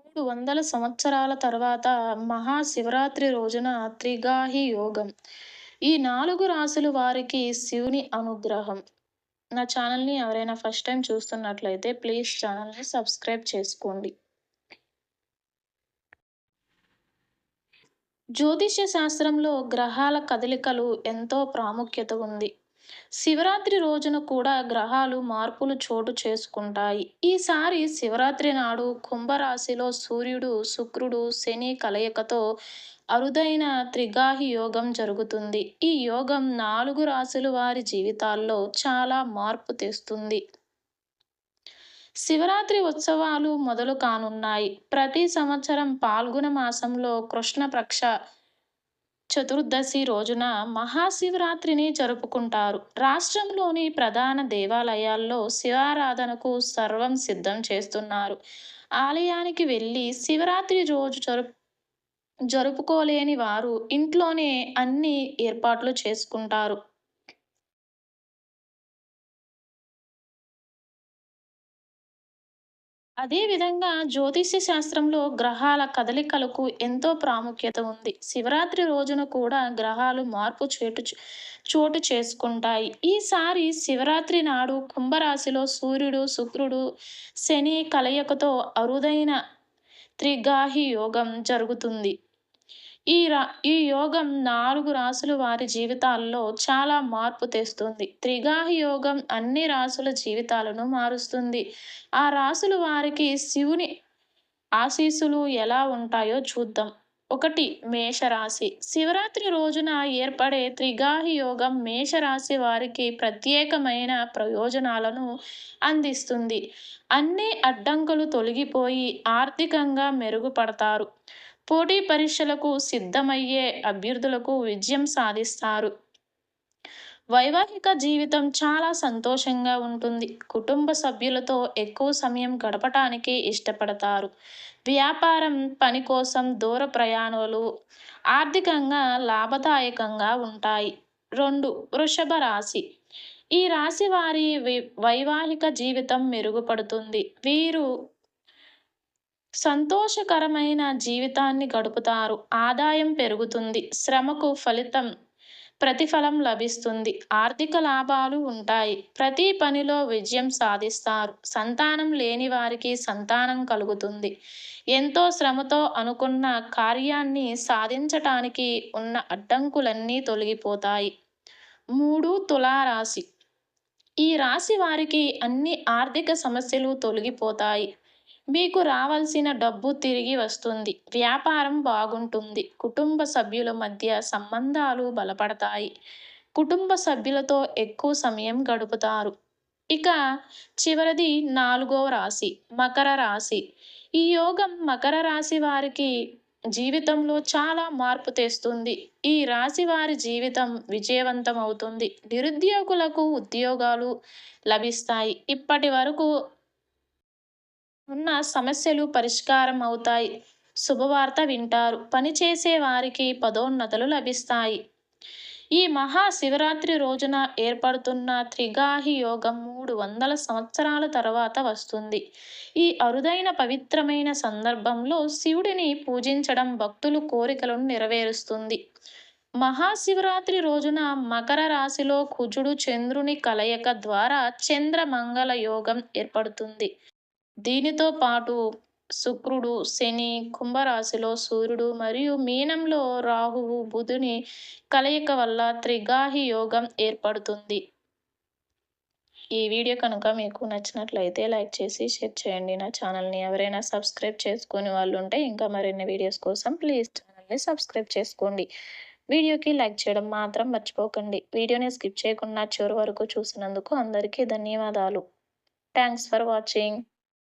మూడు వందల సంవత్సరాల తర్వాత మహాశివరాత్రి రోజున త్రిగాహి యోగం. ఈ నాలుగు రాసుల వారికి శివుని అనుగ్రహం. నా ఛానల్ని ఎవరైనా ఫస్ట్ టైం చూస్తున్నట్లయితే ప్లీజ్ ఛానల్ని సబ్స్క్రైబ్ చేసుకోండి. జ్యోతిష్య శాస్త్రంలో గ్రహాల కదలికలు ఎంతో ప్రాముఖ్యత ఉంది. శివరాత్రి రోజున కూడా గ్రహాలు మార్పులు చోటు చేసుకుంటాయి. ఈసారి శివరాత్రి నాడు కుంభరాశిలో సూర్యుడు శుక్రుడు శని కలయికతో అరుదైన త్రిగాహి యోగం జరుగుతుంది. ఈ యోగం నాలుగు రాశుల వారి జీవితాల్లో చాలా మార్పు తెస్తుంది. శివరాత్రి ఉత్సవాలు మొదలు కానున్నాయి. ప్రతి సంవత్సరం పాల్గొన మాసంలో కృష్ణపక్ష చతుర్దశి రోజున మహాశివరాత్రిని జరుపుకుంటారు. రాష్ట్రంలోని ప్రధాన దేవాలయాల్లో శివారాధనకు సర్వం సిద్ధం చేస్తున్నారు. ఆలయానికి వెళ్ళి శివరాత్రి రోజు జరుపు జరుపుకోలేని వారు ఇంట్లోనే అన్ని ఏర్పాట్లు చేసుకుంటారు. అదేవిధంగా జ్యోతిష్య శాస్త్రంలో గ్రహాల కదలికలకు ఎంతో ప్రాముఖ్యత ఉంది. శివరాత్రి రోజున కూడా గ్రహాలు మార్పు చేటు చోటు చేసుకుంటాయి. ఈసారి శివరాత్రి నాడు కుంభరాశిలో సూర్యుడు శుక్రుడు శని కలయికతో అరుదైన త్రిగాహి యోగం జరుగుతుంది. ఈ రా ఈ యోగం నాలుగు రాసుల వారి జీవితాల్లో చాలా మార్పు తెస్తుంది. త్రిగాహ యోగం అన్ని రాసుల జీవితాలను మారుస్తుంది. ఆ రాసుల వారికి శివుని ఆశీస్సులు ఎలా ఉంటాయో చూద్దాం. ఒకటి మేషరాశి. శివరాత్రి రోజున ఏర్పడే త్రిగాహి యోగం మేషరాశి వారికి ప్రత్యేకమైన ప్రయోజనాలను అందిస్తుంది. అన్ని అడ్డంకులు తొలగిపోయి ఆర్థికంగా మెరుగుపడతారు. పోటీ పరీక్షలకు సిద్ధమయ్యే అభ్యర్థులకు విజయం సాధిస్తారు. వైవాహిక జీవితం చాలా సంతోషంగా ఉంటుంది. కుటుంబ సభ్యులతో ఎక్కువ సమయం గడపటానికి ఇష్టపడతారు. వ్యాపారం పని కోసం దూర ప్రయాణాలు ఆర్థికంగా లాభదాయకంగా ఉంటాయి. రెండు వృషభ రాశి. ఈ రాశి వారి వైవాహిక జీవితం మెరుగుపడుతుంది. వీరు సంతోషకరమైన జీవితాన్ని గడుపుతారు. ఆదాయం పెరుగుతుంది. శ్రమకు ఫలితం ప్రతిఫలం లభిస్తుంది. ఆర్థిక లాభాలు ఉంటాయి. ప్రతి పనిలో విజయం సాధిస్తారు. సంతానం లేని వారికి సంతానం కలుగుతుంది. ఎంతో శ్రమతో అనుకున్న కార్యాన్ని సాధించటానికి ఉన్న అడ్డంకులన్నీ తొలగిపోతాయి. మూడు తులారాశి. ఈ రాశి వారికి అన్ని ఆర్థిక సమస్యలు తొలగిపోతాయి. మీకు రావాల్సిన డబ్బు తిరిగి వస్తుంది. వ్యాపారం బాగుంటుంది. కుటుంబ సభ్యుల మధ్య సంబంధాలు బలపడతాయి. కుటుంబ సభ్యులతో ఎక్కువ సమయం గడుపుతారు. ఇక చివరిది నాలుగవ రాశి మకర రాశి. ఈ యోగం మకర రాశి వారికి జీవితంలో చాలా మార్పు తెస్తుంది. ఈ రాశి వారి జీవితం విజయవంతం అవుతుంది. నిరుద్యోగులకు ఉద్యోగాలు లభిస్తాయి. ఇప్పటి వరకు ఉన్న సమస్యలు పరిష్కారం అవుతాయి. శుభవార్త వింటారు. పనిచేసే వారికి పదోన్నతలు లభిస్తాయి. ఈ మహా శివరాత్రి రోజున ఏర్పడుతున్న త్రిగాహి యోగం మూడు వందల సంవత్సరాల తర్వాత వస్తుంది. ఈ అరుదైన పవిత్రమైన సందర్భంలో శివుడిని పూజించడం భక్తులు కోరికలను నెరవేరుస్తుంది. మహాశివరాత్రి రోజున మకర రాశిలో కుజుడు చంద్రుని కలయిక ద్వారా చంద్రమంగళ యోగం ఏర్పడుతుంది. దీనితో పాటు శుక్రుడు శని కుంభరాశిలో సూర్యుడు మరియు మీనంలో రాహువు బుధుని కలయిక వల్ల త్రిగాహి యోగం ఏర్పడుతుంది. ఈ వీడియో కనుక మీకు నచ్చినట్లయితే లైక్ చేసి షేర్ చేయండి. నా ఛానల్ని ఎవరైనా సబ్స్క్రైబ్ చేసుకునే వాళ్ళు ఉంటే ఇంకా మరిన్ని వీడియోస్ కోసం ప్లీజ్ ఛానల్ని సబ్స్క్రైబ్ చేసుకోండి. వీడియోకి లైక్ చేయడం మాత్రం మర్చిపోకండి. వీడియోని స్కిప్ చేయకుండా చివరి వరకు చూసినందుకు అందరికీ ధన్యవాదాలు. Thanks for watching.